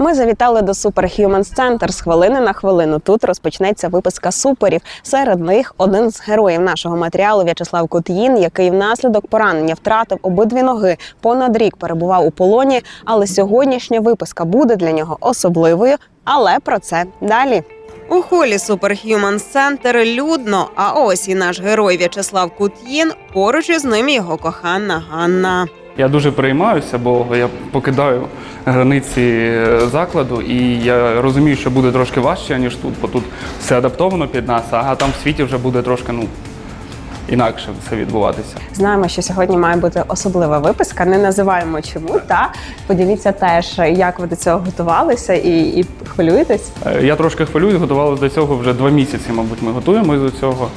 Ми завітали до Superhumans Center. З хвилини на хвилину тут розпочнеться виписка суперів. Серед них один з героїв нашого матеріалу В'ячеслав Кут'їн, який внаслідок поранення втратив обидві ноги. Понад рік перебував у полоні. Але сьогоднішня виписка буде для нього особливою. Але про це далі. У холі Superhumans Center людно. А ось і наш герой В'ячеслав Кут'їн. Поруч із ним його кохана Ганна. Я дуже переймаюся, бо я покидаю границі е, закладу, і я розумію, що буде трошки важче, ніж тут, бо тут все адаптовано під нас, а там в світі вже буде трошки ну, інакше все відбуватися. Знаємо, що сьогодні має бути особлива виписка. Не називаємо чому. Та поділіться теж, як ви до цього готувалися і, і хвилюєтесь. Е, Я трошки хвилююсь, готувалися до цього вже два місяці, мабуть, ми готуємося до цього.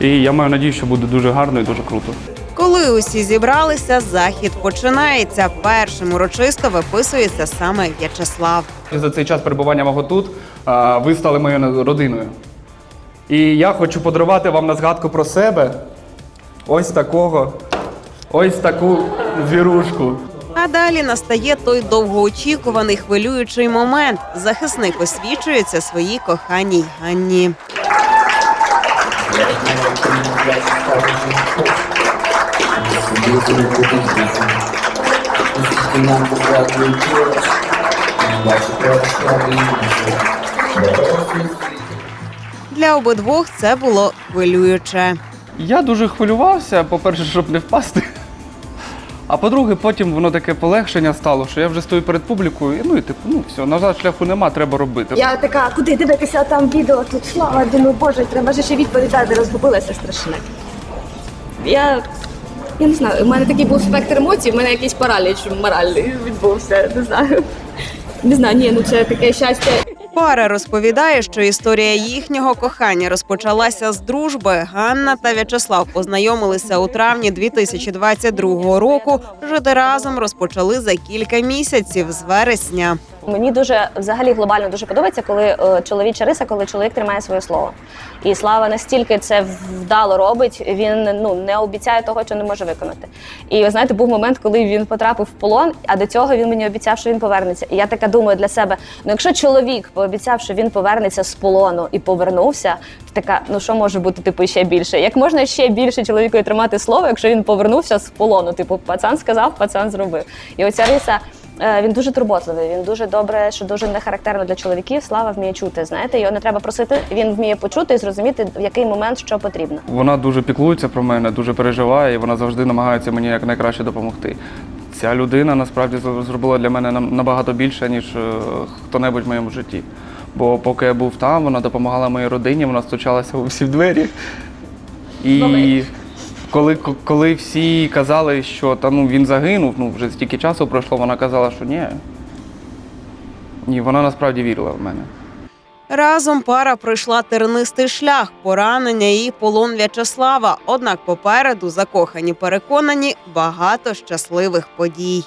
І я маю надію, що буде дуже гарно і дуже круто. Коли усі зібралися, захід починається. Першим урочисто виписується саме В'ячеслав. За цей час перебування мого тут ви стали моєю родиною. І я хочу подарувати вам на згадку про себе ось такого, ось таку звірушку. А далі настає той довгоочікуваний хвилюючий момент. Захисник освічується своїй коханій Ганні. Для обидвох це було хвилююче. Я дуже хвилювався, по-перше, щоб не впасти. А по-друге, потім воно таке полегшення стало, що я вже стою перед публікою, і ну і типу, ну все, назад шляху нема, треба робити. Я така, куди дивитися там відео, тут слава, думаю, боже, треба ж ще відповідати, розгубилася страшне. Я, я не знаю, у мене такий був спектр емоцій, у мене якийсь параліч моральний відбувся, не знаю. Не знаю, ні, ну це таке щастя. Пара розповідає, що історія їхнього кохання розпочалася з дружби. Ганна та В'ячеслав познайомилися у травні 2022 року. Жити разом розпочали за кілька місяців з вересня. Мені дуже взагалі глобально дуже подобається, коли е, чоловіча риса, коли чоловік тримає своє слово. І слава настільки це вдало робить, він ну не обіцяє того, що не може виконати. І ви знаєте, був момент, коли він потрапив в полон, а до цього він мені обіцяв, що він повернеться. І я така думаю для себе: ну якщо чоловік пообіцяв, що він повернеться з полону і повернувся, то така, ну що може бути типу ще більше? Як можна ще більше чоловікові тримати слово, якщо він повернувся з полону? Типу, пацан сказав, пацан зробив. І оця риса. Е, Він дуже турботливий, він дуже добре, що дуже не характерно для чоловіків. Слава вміє чути. Знаєте, його не треба просити. Він вміє почути і зрозуміти, в який момент що потрібно. Вона дуже піклується про мене, дуже переживає, і вона завжди намагається мені якнайкраще допомогти. Ця людина насправді зробила для мене набагато більше, ніж е, хто-небудь в моєму житті. Бо поки я був там, вона допомагала моїй родині, вона стучалася у всі двері. І коли, коли всі казали, що та, ну, він загинув, ну вже стільки часу пройшло, вона казала, що ні. Ні, вона насправді вірила в мене. Разом пара пройшла тернистий шлях, поранення і полон В'ячеслава. Однак попереду закохані переконані багато щасливих подій.